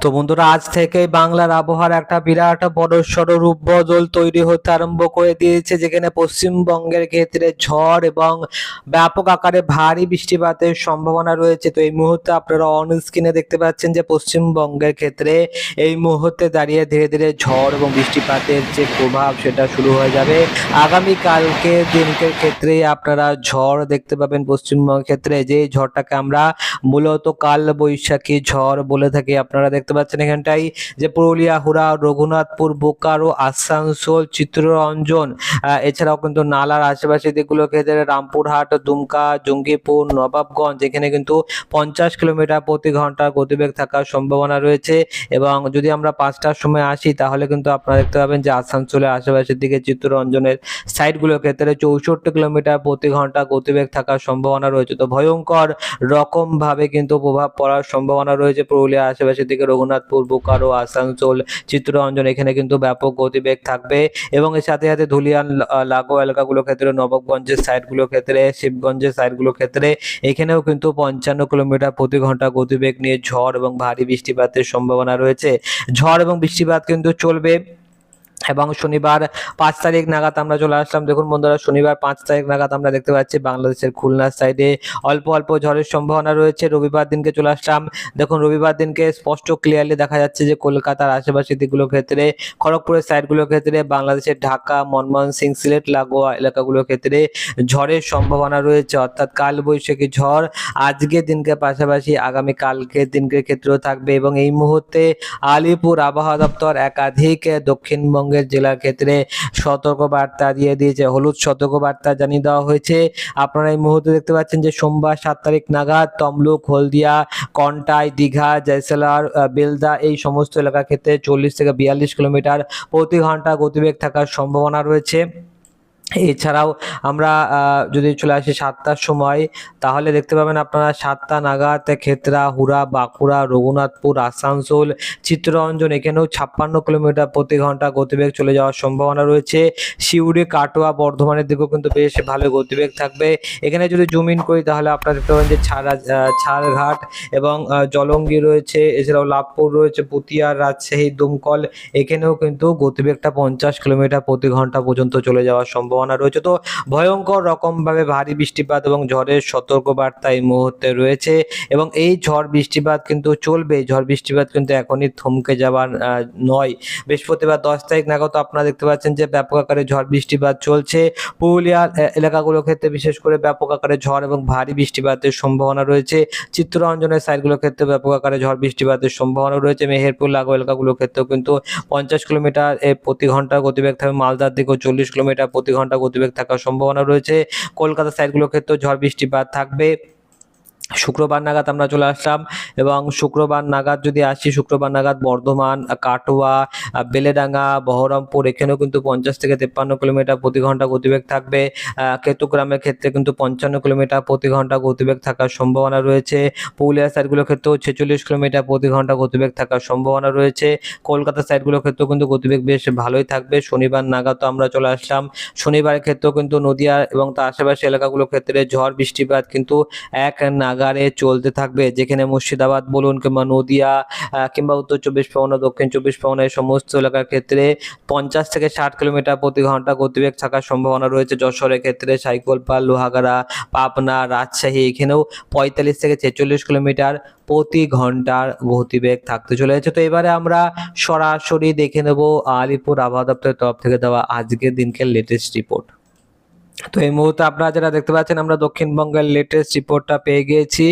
তো বন্ধুরা, আজ থেকে বাংলার আবহাওয়ার একটা বিরাট বড় সড় রূপ বদল তৈরি হতে আরম্ভ করে দিয়েছে, যেখানে পশ্চিমবঙ্গের ক্ষেত্রে ঝড় এবং ব্যাপক আকারে ভারী বৃষ্টিপাতের সম্ভাবনা রয়েছে। তো এই মুহূর্তে আপনারা অন স্ক্রিনে দেখতে পাচ্ছেন যে পশ্চিমবঙ্গের ক্ষেত্রে এই মুহূর্তে দাঁড়িয়ে ধীরে ধীরে ঝড় এবং বৃষ্টিপাতের যে প্রভাব, সেটা শুরু হয়ে যাবে। আগামী কালকে দিনকের ক্ষেত্রে আপনারা ঝড় দেখতে পাবেন পশ্চিমবঙ্গের ক্ষেত্রে। যে ঝড়টাকে আমরা মূলত কাল বৈশাখী ঝড় বলে থাকি, আপনারা দেখতে পাচ্ছেন এখানটাই যে পুরুলিয়া, হুড়া, রঘুনাথপুর, বোকারো, আসানসোল চিত্ররঞ্জন এছাড়াও কিন্তু নালার আশেপাশে দিকগুলো ক্ষেত্রে রামপুরহাট, দুমকা, জঙ্গিপুর, নবাবগঞ্জ। এখানে কিন্তু পঞ্চাশ কিলোমিটার প্রতি ঘণ্টা গতিবেগ থাকার সম্ভাবনা রয়েছে এবং যদি আমরা পাঁচটার সময় আসি, তাহলে কিন্তু আপনারা দেখতে পাবেন যে আসানসোলের আশেপাশের দিকে চিত্তরঞ্জনের সাইডগুলোর ক্ষেত্রে চৌষট্টি কিলোমিটার প্রতি ঘণ্টা গতিবেগ থাকার সম্ভাবনা রয়েছে। তো ভয়ঙ্কর রকম ভাবে কিন্তু প্রভাব পড়ার সম্ভাবনা রয়েছে পুরুলিয়া আশেপাশের দিকে রঘুনাথপুর, বোকারো, আসানসোল, চিত্তরঞ্জন, এখানে কিন্তু ব্যাপক গতিবেগ থাকবে। এবং এর সাথে সাথে ধুলিয়ান লাগো এলাকাগুলোর ক্ষেত্রে, নবাবগঞ্জের সাইডগুলোর ক্ষেত্রে, শিবগঞ্জের সাইডগুলোর ক্ষেত্রে, এখানেও কিন্তু পঞ্চান্ন কিলোমিটার প্রতি ঘণ্টা গতিবেগ নিয়ে ঝড় এবং ভারী বৃষ্টিপাতের সম্ভাবনা রয়েছে। ঝড় এবং বৃষ্টিপাত কিন্তু চলবে। এবং শনিবার পাঁচ তারিখ নাগাদ আমরা চলে আসলাম। দেখুন বন্ধুরা, শনিবার পাঁচ তারিখ নাগাদ আমরা দেখতে পাচ্ছি বাংলাদেশের খুলনার সাইডে অল্প অল্প ঝড়ের সম্ভাবনা রয়েছে। রবিবার দিনকে চলে আসলাম। দেখুন, রবিবার দিনকে স্পষ্ট ক্লিয়ারলি দেখা যাচ্ছে যে কলকাতার আশেপাশের দিকগুলোর ক্ষেত্রে, খড়গপুরের সাইডগুলোর ক্ষেত্রে, বাংলাদেশের ঢাকা, মনমোহন সিং, সিলেট, লাগোয়া এলাকাগুলোর ক্ষেত্রে ঝড়ের সম্ভাবনা রয়েছে। অর্থাৎ কাল বৈশাখী ঝড় আজকের দিনকে পাশাপাশি আগামী কালকের দিনকের ক্ষেত্রেও থাকবে এবং এই মুহূর্তে আলিপুর আবহাওয়া দপ্তর একাধিক দক্ষিণবঙ্গের জেলার ক্ষেত্রে সতর্ক বার্তা দিয়ে দিয়েছে। হলুদ সতর্ক বার্তা জানিয়ে দেওয়া হয়েছে। আপনারা এই মুহূর্তে দেখতে পাচ্ছেন যে সোমবার সাত তারিখ নাগাদ তমলুক, হলদিয়া, কন্টাই, দীঘা জয়সালার বেলদা এই সমস্ত এলাকার ক্ষেত্রে চল্লিশ থেকে বিয়াল্লিশ কিলোমিটার প্রতি ঘণ্টা গতিবেগ থাকার সম্ভাবনা রয়েছে। এছাড়াও আমরা যদি চলে আসি সাতটার সময়, তাহলে দেখতে পাবেন আপনারা সাতটা নাগাদ ক্ষেত্রা, হুড়া, বাঁকুড়া, রঘুনাথপুর, আসানসোল চিত্ররঞ্জন এখানেও ছাপ্পান্ন কিলোমিটার প্রতি ঘণ্টা গতিবেগ চলে যাওয়ার সম্ভাবনা রয়েছে। সিউড়ি, কাটোয়া, বর্ধমানের দিকেও কিন্তু বেশ ভালো গতিবেগ থাকবে। এখানে যদি জুম ইন করি, তাহলে আপনারা দেখতে পাবেন যে ছাড়া ছাড়ঘাট এবং জলঙ্গি রয়েছে, এছাড়াও লাভপুর রয়েছে, পুতিয়া, রাজশাহী, দুমকল, এখানেও কিন্তু গতিবেগটা পঞ্চাশ কিলোমিটার প্রতি ঘণ্টা পর্যন্ত চলে যাওয়ার সম্ভাবনা রয়েছে। তো ভয়ঙ্কর রকমভাবে ভারী বৃষ্টিপাত এবং ঝড়ের সতর্কবার্তা এই মুহূর্তে রয়েছে এবং এই ঝড় বৃষ্টিপাত কিন্তু চলবে। ঝড় বৃষ্টিপাত কিন্তু এখনই থমকে আহ, নয়। বৃহস্পতিবার দশ তারিখ নাগাদ আপনারা দেখতে পাচ্ছেন যে ব্যাপক আকারে ঝড় বৃষ্টিপাত চলছে। পুরুলিয়ার এলাকাগুলোর ক্ষেত্রে বিশেষ করে ব্যাপক আকারে ঝড় এবং ভারী বৃষ্টিপাতের সম্ভাবনা রয়েছে। চিত্তরঞ্জনের সাইডগুলোর ক্ষেত্রে ব্যাপক আকারে ঝড় বৃষ্টিপাতের সম্ভাবনা রয়েছে। মেহেরপুর লাগো এলাকাগুলোর ক্ষেত্রেও কিন্তু পঞ্চাশ কিলোমিটার প্রতি ঘণ্টা গতিবেগ থাকবে। মালদার দিকেও চল্লিশ কিলোমিটার প্রতি ঘণ্টা গতিবেগ থাকার সম্ভাবনা রয়েছে। কলকাতা সাইডগুলোর ক্ষেত্রেও ঝড় বৃষ্টিপাত থাকবে। শুক্রবার নাগাদ আমরা চলে আসলাম এবং শুক্রবার নাগাদ যদি আসি, শুক্রবার নাগাদ বর্ধমান, কাটোয়া বেলেডাঙ্গা, বহরমপুর, এখানেও কিন্তু পঞ্চাশ থেকে তেপ্পান্ন কিলোমিটার প্রতি ঘণ্টা গতিবেগ থাকবে। কেতুগ্রামের ক্ষেত্রে কিন্তু পঞ্চান্ন কিলোমিটার প্রতি ঘণ্টা গতিবেগ থাকার সম্ভাবনা রয়েছে। পুরুলিয়া সাইডগুলোর ক্ষেত্রেও ছেচল্লিশ কিলোমিটার প্রতি ঘণ্টা গতিবেগ থাকার সম্ভাবনা রয়েছে। কলকাতা সাইডগুলোর ক্ষেত্রেও কিন্তু গতিবেগ বেশ ভালোই থাকবে। শনিবার নাগাদ তো আমরা চলে আসলাম। শনিবারের ক্ষেত্রেও কিন্তু নদিয়া এবং তার আশেপাশে এলাকাগুলোর ক্ষেত্রে ঝড়, বৃষ্টিপাত কিন্তু এক নাগারে চলতে থাকবে। যেখানে মুর্শিদাবাদ, বলুন কিংবা নদিয়া কিংবা উত্তর চব্বিশ পরগনা, দক্ষিণ চব্বিশ পরগনা এই সমস্ত এলাকার ক্ষেত্রে পঞ্চাশ থেকে ষাট কিলোমিটার প্রতি ঘণ্টা গতিবেগ থাকার সম্ভাবনা রয়েছে। যশোরের ক্ষেত্রে সাইকলপাল লোহাগাড়া, পাবনা, রাজশাহী, এখানেও পঁয়তাল্লিশ থেকে ছেচল্লিশ কিলোমিটার প্রতি ঘণ্টার গতিবেগ থাকতে চলেছে। তো এবারে আমরা সরাসরি দেখে নেব আলিপুর আবহাওয়া দপ্তরের তরফ থেকে দেওয়া আজকের দিনকে লেটেস্ট রিপোর্ট তো এই মুহূর্তে আপনারা যারা দেখতে পাচ্ছেন, আমরা দক্ষিণবঙ্গের লেটেস্ট রিপোর্টটা পেয়ে গিয়েছি।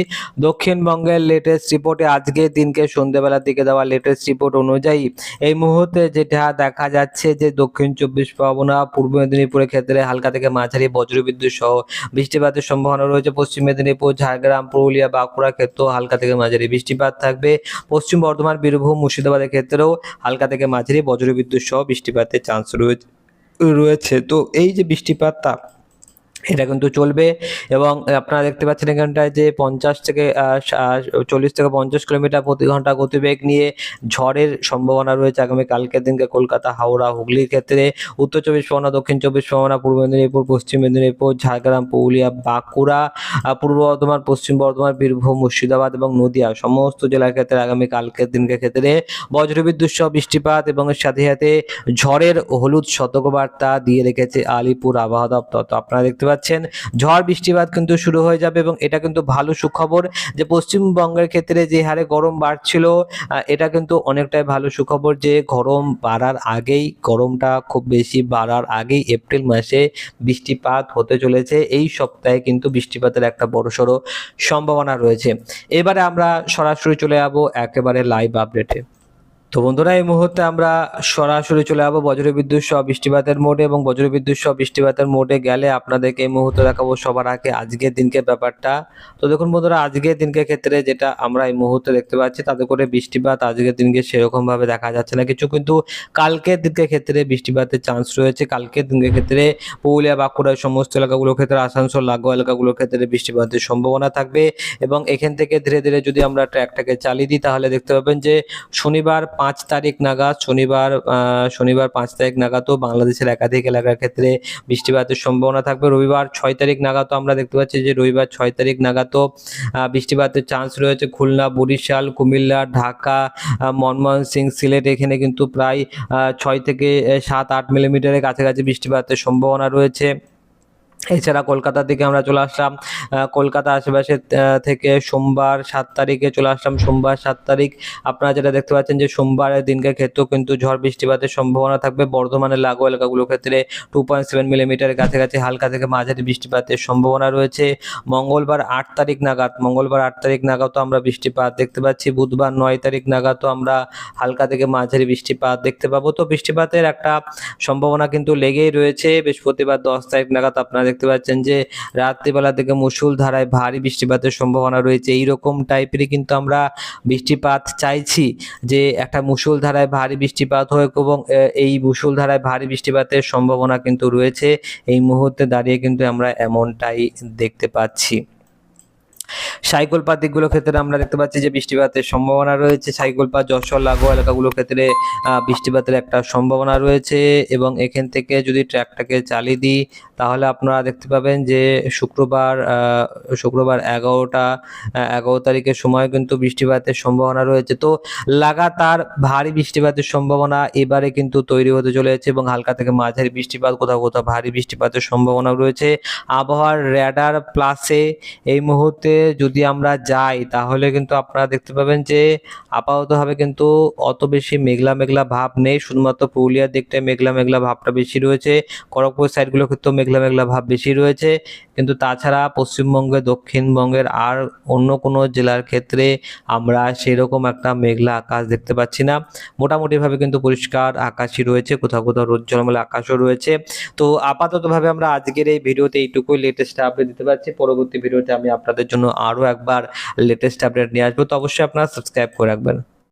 দক্ষিণবঙ্গের লেটেস্ট রিপোর্টে আজকের দিনকে সন্ধ্যেবেলার দিকে দেওয়া লেটেস্ট রিপোর্ট অনুযায়ী এই মুহূর্তে যেটা দেখা যাচ্ছে যে দক্ষিণ চব্বিশ পরগনা, পূর্ব মেদিনীপুরের ক্ষেত্রে হালকা থেকে মাঝারি বজ্রবিদ্যুৎ সহ বৃষ্টিপাতের সম্ভাবনা রয়েছে। পশ্চিম মেদিনীপুর, ঝাড়গ্রাম, পুরুলিয়া, বাঁকুড়া ক্ষেত্রেও হালকা থেকে মাঝারি বৃষ্টিপাত থাকবে। পশ্চিম বর্ধমান, বীরভূম, মুর্শিদাবাদের ক্ষেত্রেও হালকা থেকে মাঝারি বজ্রবিদ্যুৎ সহ বৃষ্টিপাতের চান্স রয়েছে। রয়েছে। তো এই যে বৃষ্টিপাতটা এটা কিন্তু চলবে এবং আপনারা দেখতে পাচ্ছেন এখানটায় যে পঞ্চাশ থেকে চল্লিশ থেকে পঞ্চাশ কিলোমিটার প্রতি ঘণ্টা গতিবেগ নিয়ে ঝড়ের সম্ভাবনা রয়েছে আগামী কালকের দিনকে কলকাতা, হাওড়া, হুগলির ক্ষেত্রে। উত্তর চব্বিশ পরগনা, দক্ষিণ চব্বিশ পরগনা, পূর্ব মেদিনীপুর, পশ্চিম মেদিনীপুর, ঝাড়গ্রাম, পুরুলিয়া, বাঁকুড়া পূর্ব বর্ধমান, পশ্চিম বর্ধমান, বীরভূম, মুর্শিদাবাদ এবং নদিয়া সমস্ত জেলার ক্ষেত্রে আগামী কালকের দিনকে ক্ষেত্রে বজ্রবিদ্যুৎ সহ বৃষ্টিপাত এবং সাথে সাথে ঝড়ের হলুদ সতর্কবার্তা দিয়ে রেখেছে আলিপুর আবহাওয়া দপ্তর। তো আপনারা দেখতে পাচ্ছেন। ঝড় বৃষ্টিপাত কিন্তু শুরু হয়ে যাবে এবং এটা কিন্তু ভালো সুখবর যে পশ্চিমবঙ্গের ক্ষেত্রে যে হারে গরম বাড়ছিল এটা কিন্তু অনেকটাই ভালো সুখবর যে গরম বাড়ার আগেই, গরমটা খুব বেশি বাড়ার আগেই এপ্রিল মাসে বৃষ্টিপাত হতে চলেছে। এই সপ্তাহে কিন্তু বৃষ্টিপাতের একটা বড়সড় সম্ভাবনা রয়েছে। এবারে আমরা সরাসরি চলে যাব একেবারে লাইভ আপডেটে তো বন্ধুরা, এই মুহূর্তে আমরা সরাসরি চলে যাব বজ্রবিদ্যুৎ সহ বৃষ্টিপাতের মোডে এবং বজ্রবিদ্যুৎ সহ বৃষ্টিপাতের মোডে গেলে আপনাদেরকে এই মুহূর্তে দেখাবো সবার আগে আজকের দিনকে ব্যাপারটা। তো দেখুন বন্ধুরা, আজকের দিনকে ক্ষেত্রে যেটা আমরা এই মুহূর্তে দেখতে পাচ্ছি, তাতে করে বৃষ্টিপাত আজকের দিনকে সেরকম ভাবে দেখা যাচ্ছে না। কিছু কিন্তু কালকের দিনকে ক্ষেত্রে বৃষ্টিপাতের চান্স রয়েছে। কালকের দিনকে ক্ষেত্রে পুরুলিয়া বাঁকুড়ার সমস্ত এলাকাগুলোর ক্ষেত্রে, আসানসোল, লাগোয়া এলাকাগুলোর ক্ষেত্রে বৃষ্টিপাতের সম্ভাবনা থাকবে। এবং এখান থেকে ধীরে ধীরে যদি আমরা ট্র্যাকটাকে চালিয়ে দিই, তাহলে দেখতে পাবেন যে শনিবার পাঁচ তারিখ নাগাদ, শনিবার শনিবার পাঁচ তারিখ নাগাদও বাংলাদেশের একাধিক এলাকার ক্ষেত্রে বৃষ্টিপাতের সম্ভাবনা থাকবে। রবিবার ছয় তারিখ নাগাদও আমরা দেখতে পাচ্ছি যে রবিবার ছয় তারিখ নাগাদও বৃষ্টিপাতের চান্স রয়েছে খুলনা, বরিশাল, কুমিল্লা, ঢাকা মনমোহন সিং, সিলেট এখানে কিন্তু প্রায় ছয় থেকে সাত আট মিলিমিটারের কাছাকাছি বৃষ্টিপাতের সম্ভাবনা রয়েছে। এছাড়া কলকাতা থেকে আমরা চলে আসলাম কলকাতা আশেপাশে থেকে সোমবার সাত তারিখে চলে আসলাম। সোমবার সাত তারিখ, আপনারা যেটা দেখতে পাচ্ছেন যে সোমবারের দিনকে ক্ষেত্রেও কিন্তু ঝড় বৃষ্টিপাতের সম্ভাবনা থাকবে। বর্ধমানের লাগোয়া এলাকাগুলোর ক্ষেত্রে টু পয়েন্ট সেভেন মিলিমিটারের কাছাকাছি হালকা থেকে মাঝারি বৃষ্টিপাতের সম্ভাবনা রয়েছে। মঙ্গলবার আট তারিখ নাগাদ, মঙ্গলবার আট তারিখ নাগাদও আমরা বৃষ্টিপাত দেখতে পাচ্ছি। বুধবার নয় তারিখ নাগাদও আমরা হালকা থেকে মাঝারি বৃষ্টিপাত দেখতে পাবো। তো বৃষ্টিপাতের একটা সম্ভাবনা কিন্তু লেগেই রয়েছে। বৃহস্পতিবার দশ তারিখ নাগাদ আপনারা দেখতে পাচ্ছেন যে রাত্রিবেলা থেকে মুসুল ধারায় ভারী বৃষ্টিপাতের সম্ভাবনা রয়েছে। এই এইরকম টাইপেরই কিন্তু আমরা বৃষ্টিপাত চাইছি যে একটা মুসুল ধারায় ভারী বৃষ্টিপাত হোক এবং এই মুসুল ধারায় ভারী বৃষ্টিপাতের সম্ভাবনা কিন্তু রয়েছে। এই মুহূর্তে দাঁড়িয়ে কিন্তু আমরা এমনটাই দেখতে পাচ্ছি। সাইকলপাত দিকগুলোর ক্ষেত্রে আমরা দেখতে পাচ্ছি যে বৃষ্টিপাতের সম্ভাবনা রয়েছে। সাইকলপাত যশোর, লাগোয়া এলাকাগুলোর ক্ষেত্রে বৃষ্টিপাতের একটা সম্ভাবনা রয়েছে এবং এখান থেকে যদি ট্র্যাকটাকে চালিয়ে দিই, তাহলে আপনারা দেখতে পাবেন যে শুক্রবার শুক্রবার এগারোটা এগারো তারিখের সময় কিন্তু বৃষ্টিপাতের সম্ভাবনা রয়েছে। তো লাগাতার ভারী বৃষ্টিপাতের সম্ভাবনা এবারে কিন্তু তৈরি হতে চলেছে এবং হালকা থেকে মাঝারি বৃষ্টিপাত, কোথাও কোথাও ভারী বৃষ্টিপাতের সম্ভাবনা রয়েছে। আবহাওয়ার র্যাডার প্লাসে এই মুহূর্তে যদি আমরা যাই, তাহলে কিন্তু আপনারা দেখতে পাবেন যে আপাততভাবে কিন্তু অত বেশি মেঘলা মেঘলা ভাব নেই। শুধুমাত্র পুরুলিয়ার দিকটায় মেঘলা মেঘলা ভাবটা বেশি রয়েছে। খড়গপুর সাইডগুলো ক্ষেত্রেও মেঘলা মেঘলা ভাব বেশি রয়েছে। কিন্তু তাছাড়া পশ্চিমবঙ্গে, দক্ষিণবঙ্গের আর অন্য কোনো জেলার ক্ষেত্রে আমরা সেরকম একটা মেঘলা আকাশ দেখতে পাচ্ছি না। মোটামুটিভাবে কিন্তু পরিষ্কার আকাশই রয়েছে। কোথাও কোথাও রোদ ঝলমলে আকাশও রয়েছে। তো আপাততভাবে আমরা আজকের এই ভিডিওতে এইটুকুই লেটেস্ট আপডেট দিতে পারছি। পরবর্তী ভিডিওতে আমি আপনাদের জন্য আরও একবার লেটেস্ট আপডেট নিয়ে আসব তো অবশ্যই আপনারা সাবস্ক্রাইব করে রাখবেন।